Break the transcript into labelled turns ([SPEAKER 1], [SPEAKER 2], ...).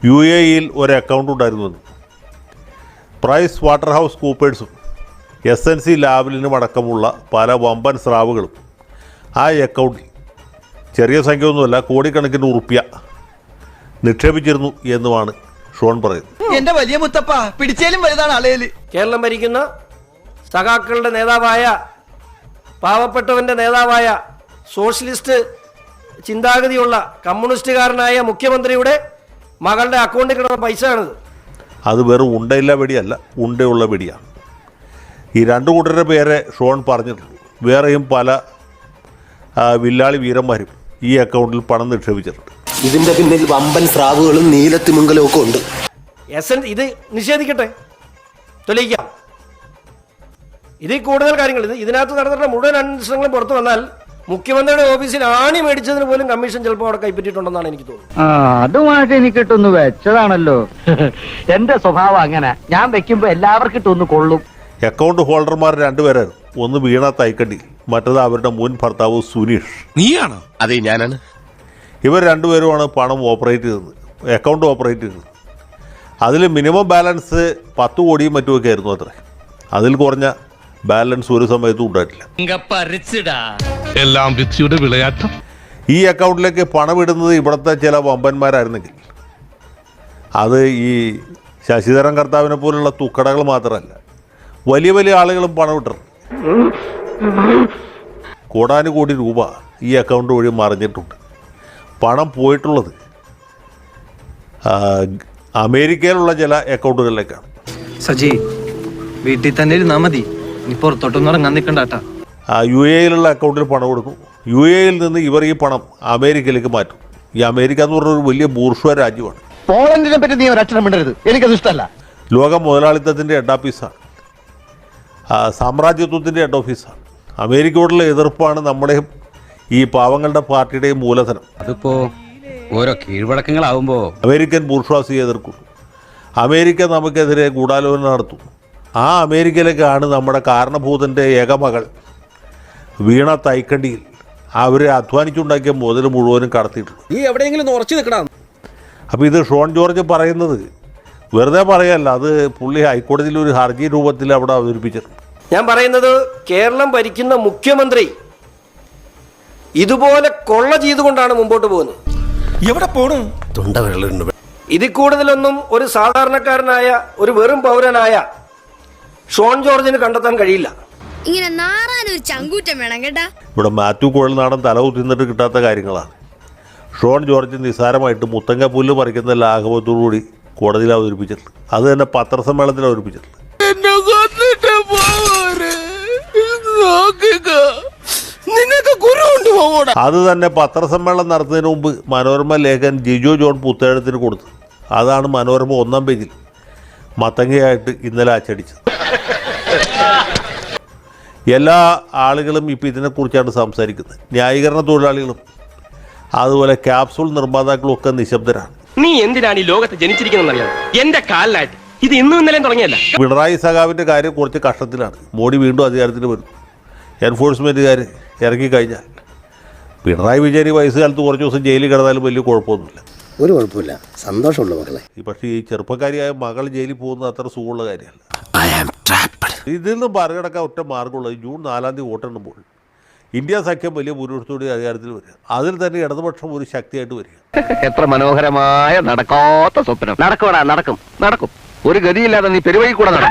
[SPEAKER 1] U A ഇയിൽ ഒരു account ഉണ്ടായിരുന്നുവെന്ന് പ്രൈസ് വാട്ടർ ഹൗസ് കൂപ്പേഴ്സും എസ് എൻ സി ലാബിലിനും അടക്കമുള്ള പല വമ്പൻ സ്രാവുകളും ആ അക്കൗണ്ടിൽ ചെറിയ സംഖ്യയൊന്നുമല്ല കോടിക്കണക്കിന് ഉറുപ്പ്യ നിക്ഷേപിച്ചിരുന്നു എന്നുമാണ് ഷോൺ പറയുന്നത്.
[SPEAKER 2] എന്റെ വലിയ മുത്തപ്പ പിടിച്ചേലും വലുതാണ് അളയൽ
[SPEAKER 3] കേരളം ഭരിക്കുന്ന സഖാക്കളുടെ നേതാവായ പാവപ്പെട്ടവന്റെ നേതാവായ സോഷ്യലിസ്റ്റ് ചിന്താഗതിയുള്ള കമ്മ്യൂണിസ്റ്റുകാരനായ മുഖ്യമന്ത്രിയുടെ മകളുടെ അക്കൗണ്ടിൽ കിടന്ന പൈസ ആണിത്
[SPEAKER 1] അത് വെറും ഉണ്ടയില്ല വെടിയല്ല ഉണ്ടയുള്ള വെടിയാണ്. ഈ രണ്ടു കൂട്ടരുടെ പേരെ ഷോൺ പറഞ്ഞിട്ടുള്ളൂ വേറെയും പല വില്ലാളി വീരന്മാരും ഈ അക്കൗണ്ടിൽ പണം നിക്ഷേപിച്ചിട്ടുണ്ട്.
[SPEAKER 4] ഇതിന്റെ പിന്നിൽ വമ്പൻ സ്രാവുകളും നീലത്തിമിങ്കലും ഒക്കെ ഉണ്ട്.
[SPEAKER 3] എസ് എൻ ഇത് നിഷേധിക്കട്ടെ? തെളിയിക്കാം. ഇതിൽ കൂടുതൽ കാര്യങ്ങൾ ഇത് ഇതിനകത്ത് നടന്നിട്ടുള്ള മുഴുവൻ അന്വേഷണങ്ങളും പുറത്തു വന്നാൽ മുഖ്യമന്ത്രിയുടെ ഓഫീസിൽ ആണി മേടിച്ചതിന് പോലും കമ്മീഷൻ ചിലപ്പോൾ അവിടെ കൈപ്പറ്റിയിട്ടുണ്ടെന്നാണ് എനിക്ക് തോന്നുന്നത്.
[SPEAKER 5] ആ അതുമായിട്ട് എനിക്കിട്ടൊന്ന് വെച്ചതാണല്ലോ. എന്റെ സ്വഭാവം അങ്ങനെ. ഞാൻ വെക്കുമ്പോ എല്ലാവർക്കും ഇട്ടൊന്ന് കൊള്ളും.
[SPEAKER 1] അക്കൗണ്ട് ഹോൾഡർമാർ രണ്ടുപേരായിരുന്നു ഒന്ന് വീണ തൈക്കണ്ടി മറ്റത് അവരുടെ മുൻ ഭർത്താവ് സുനീഷ്.
[SPEAKER 6] നീയാണോ?
[SPEAKER 4] അതെ ഞാനാണ്.
[SPEAKER 1] ഇവർ രണ്ടുപേരുമാണ് പണം ഓപ്പറേറ്റ് ചെയ്തത്. അക്കൗണ്ട് ഓപ്പറേറ്റ് ചെയ്തത്. അതിൽ മിനിമം ബാലൻസ് പത്ത് കോടിയും മറ്റുമൊക്കെ ആയിരുന്നു അത്രേ. അതിൽ കുറഞ്ഞ ബാലൻസ് ഒരു സമയത്തും ഉണ്ടായിട്ടില്ല.
[SPEAKER 6] എല്ലാം വിധിയുടെ വിളയാട്ടം.
[SPEAKER 1] ഈ അക്കൗണ്ടിലേക്ക് പണം ഇടുന്നത് ഇവിടുത്തെ ചില വമ്പന്മാരായിരുന്നെങ്കിൽ. അത് ഈ ശശിധരൻ കർത്താവിനെ പോലുള്ള തുക്കടകൾ മാത്രമല്ല വലിയ വലിയ ആളുകളും പണം ഇട്ടിട്ടുണ്ട്. കോടാനുകോടി രൂപ ഈ അക്കൗണ്ട് വഴി മറിഞ്ഞിട്ടുണ്ട്. പണം പോയിട്ടുള്ളത് അമേരിക്കയിലുള്ള ചില അക്കൗണ്ടുകളിലേക്കാണ്.
[SPEAKER 2] സജി വീട്ടിൽ തന്നെ ഇരുന്നാ മതി. ഇനി പുറത്തോട്ടൊന്നും ഇറങ്ങാൻ നിക്കണ്ടാട്ടാ
[SPEAKER 1] ആ യു എയിലുള്ള അക്കൗണ്ടിൽ പണം കൊടുക്കും. യു എയിൽ നിന്ന് ഇവർ ഈ പണം അമേരിക്കയിലേക്ക് മാറ്റും. ഈ അമേരിക്ക എന്ന് പറഞ്ഞ ഒരു വലിയ ബൂർഷ്വ രാജ്യമാണ്.
[SPEAKER 4] പോളണ്ടിനെ പറ്റി നീ ഒരക്ഷരം മിണ്ടരുത്. എനിക്കത് ഇഷ്ടമല്ല.
[SPEAKER 1] ലോക മുതലാളിത്തത്തിന്റെ ഹെഡ് ഓഫീസാണ് സാമ്രാജ്യത്വത്തിന്റെ ഹെഡ് ഓഫീസാണ് അമേരിക്കയോടുള്ള എതിർപ്പാണ് നമ്മുടെയും ഈ പാവങ്ങളുടെ പാർട്ടിയുടെയും മൂലധനം.
[SPEAKER 7] അതിപ്പോ ഓരോ കീഴ്വഴക്കങ്ങളാവുമ്പോ
[SPEAKER 1] അമേരിക്കൻ ബൂർഷ്വാസിയെ എതിർക്കും. അമേരിക്ക നമുക്കെതിരെ ഗൂഢാലോചന നടത്തും. ആ അമേരിക്കയിലേക്കാണ് നമ്മുടെ കാരണഭൂതന്റെ ഏകമകൾ വീണ തൈക്കണ്ടിയിൽ. അവർ അധ്വാനിച്ചുണ്ടാക്കിയ മുതൽ മുഴുവനും കടത്തിയിട്ടുള്ളൂ
[SPEAKER 7] നീ എവിടെയെങ്കിലും ഉറച്ചു നിൽക്കണം
[SPEAKER 1] അപ്പോൾ ഇത് ഷോൺ ജോർജ് പറയുന്നത് വെറുതെ പറയല്ല അത് പുള്ളി ഹൈക്കോടതിയിൽ ഒരു ഹർജി രൂപത്തിൽ അവിടെ അവതരിപ്പിച്ചിട്ടുണ്ട്.
[SPEAKER 3] ഞാൻ പറയുന്നത് കേരളം ഭരിക്കുന്ന മുഖ്യമന്ത്രി ഇതുപോലെ കൊള്ള ചെയ്തുകൊണ്ടാണ് മുമ്പോട്ട് പോകുന്നത്.
[SPEAKER 6] എവിടെ പോണു?
[SPEAKER 4] തൊണ്ട
[SPEAKER 3] ഇതിൽ കൂടുതലൊന്നും ഒരു സാധാരണക്കാരനായ ഒരു വെറും പൗരനായ ഷോൺ ജോർജിന് കണ്ടെത്താൻ കഴിയില്ല.
[SPEAKER 8] ഇങ്ങനെ നാറാനൊരു ചങ്കൂറ്റം വേണം കേട്ടാ.
[SPEAKER 1] ഇവിടെ മാത്യു കുഴൽനാടൻ തല കുത്തിന്നിട്ട് കിട്ടാത്ത കാര്യങ്ങളാണ് ഷോൺ ജോർജ് നിസ്സാരമായിട്ട് മുത്തങ്ങ പുല്ല് പറിക്കുന്ന ലാഘവത്തോടുകൂടി കോടതിയിൽ അവതരിപ്പിച്ചിട്ടുണ്ട്. അത് തന്നെ പത്രസമ്മേളനത്തിൽ അവതരിപ്പിച്ചിട്ടുണ്ട്. അത് തന്നെ പത്രസമ്മേളനം നടത്തുന്നതിന് മുമ്പ് മനോരമ ലേഖൻ ജിജോ ജോൺ പുത്തേഴത്തിന് കൊടുത്തു. അതാണ് മനോരമ ഒന്നാം പേജിൽ മത്തങ്ങയായിട്ട് ഇന്നലെ അച്ചടിച്ചത് എല്ലാ ആളുകളും ഇപ്പോൾ ഇതിനെക്കുറിച്ചാണ് സംസാരിക്കുന്നത്. ന്യായീകരണ തൊഴിലാളികളും അതുപോലെ ക്യാപ്സൂൾ നിർമ്മാതാക്കളും ഒക്കെ നിശബ്ദരാണ്.
[SPEAKER 9] നീ എന്തിനാണ് ഈ ലോകത്ത് ജനിച്ചിരിക്കുന്നറിയാം എന്റെ കാലിലായിട്ട്. ഇത് ഇന്നും ഇന്നലെയും തുടങ്ങിയല്ല.
[SPEAKER 1] പിണറായി സഖാവിന്റെ കാര്യം കുറച്ച് കഷ്ടത്തിലാണ്. മോഡി വീണ്ടും അധികാരത്തിൽ വരും. എൻഫോഴ്സ്മെന്റുകാർ ഇറങ്ങിക്കഴിഞ്ഞാൽ. പിണറായി വിജയൻ വയസ്സുകാലത്ത് കുറച്ച് ദിവസം ജയിലിൽ കിടന്നാലും വലിയ കുഴപ്പമൊന്നുമില്ല.
[SPEAKER 4] ഒരു കുഴപ്പമില്ല. സന്തോഷമുള്ള മകളെ
[SPEAKER 1] ഈ പക്ഷേ ഈ ചെറുപ്പക്കാരിയായ മകൾ ജയിലിൽ പോകുന്നത് അത്ര സുഖമുള്ള കാര്യമല്ല.
[SPEAKER 4] ഐ ആം ട്രാപ്ഡ്
[SPEAKER 1] ഇതിൽ നിന്ന് മറികടക്കാൻ ഒറ്റ മാർഗമുള്ളത് ജൂൺ നാലാം തീയതി വോട്ടെണ്ണുമ്പോൾ ഇന്ത്യ സഖ്യം വലിയ ഭൂരിപക്ഷത്തോടെ അധികാരത്തിൽ വരിക. അതിൽ തന്നെ ഇടതുപക്ഷം ഒരു ശക്തിയായിട്ട് വരിക.
[SPEAKER 5] എത്ര മനോഹരമായ നടക്കാത്ത സ്വപ്നം. നടക്കും നടക്കും. ഒരു ഗതിയില്ലാതെ നീ പെരുവഴി കൂടെ നടക്കും.